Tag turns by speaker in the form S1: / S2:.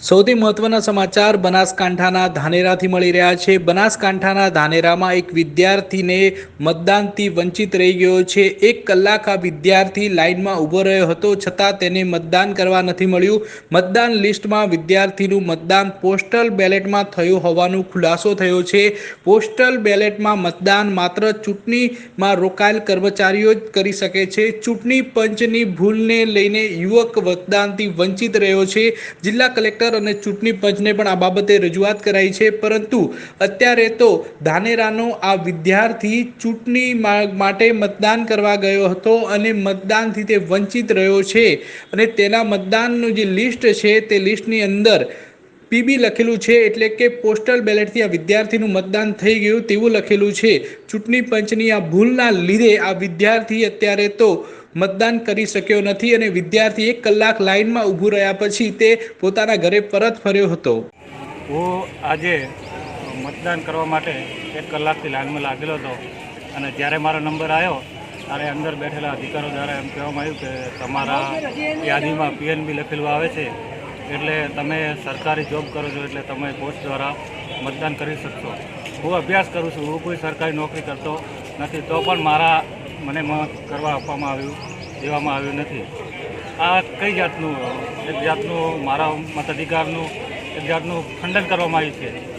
S1: સૌથી મહત્વના સમાચાર, બનાસકાંઠાના ધાનેરાથી મળી રહ્યા છે. બનાસકાંઠાના ધાનેરામાં એક વિદ્યાર્થીને મતદાનથી વંચિત રહી ગયો છે. એક કલાક આ વિદ્યાર્થી લાઇનમાં ઊભો રહ્યો હતો, છતાં તેને મતદાન કરવા નથી મળ્યું. મતદાન લિસ્ટમાં વિદ્યાર્થીનું મતદાન પોસ્ટલ બેલેટમાં થયું હોવાનું ખુલાસો થયો છે. પોસ્ટલ બેલેટમાં મતદાન માત્ર ચૂંટણીમાં રોકાયેલ કર્મચારીઓ જ કરી શકે છે. ચૂંટણી પંચની ભૂલને લઈને યુવક મતદાનથી વંચિત રહ્યો છે. જિલ્લા કલેક્ટર અને ચૂંટણી પંચને પણ આ બાબતે રજૂઆત કરાઈ છે. પરંતુ અત્યારે તો ધાનેરાનો આ વિદ્યાર્થી ચૂંટણી માટે મતદાન કરવા ગયો હતો અને મતદાનથી તે વંચિત રહ્યો છે. અને તેના મતદાનનું જે લિસ્ટ છે તે લિસ્ટની અંદર પીબી લખેલું છે એટલે કે પોસ્ટલ બેલેટથી આ વિદ્યાર્થીનું મતદાન થઈ ગયું તેવું લખેલું છે. ચૂંટણી પંચની આ ભૂલના લીધે આ વિદ્યાર્થી અત્યારે તો મતદાન કરી શક્યો નથી અને વિદ્યાર્થી એક કલાક લાઇનમાં ઊભું રહ્યા પછી તે પોતાના ઘરે પરત ફર્યો હતો.
S2: હું આજે મતદાન કરવા માટે એક કલાકથી લાઇનમાં લાગેલો હતો અને જ્યારે મારો નંબર આવ્યો ત્યારે અંદર બેઠેલા અધિકારો દ્વારા એમ કહેવામાં આવ્યું કે તમારા યાદીમાં પીએનબી લખેલું આવે છે, એટલે તમે સરકારી જોબ કરો છો એટલે તમે પોસ્ટ દ્વારા મતદાન કરી શકશો. હું અભ્યાસ કરું છું, હું કોઈ સરકારી નોકરી કરતો નથી, તો પણ મારા મને કરવા આપવામાં આવ્યું, દેવામાં આવ્યું નથી. આ કઈ જાતનું, એક જાતનું મારા મતાધિકારનું એક જાતનું ખંડન કરવામાં આવ્યું છે?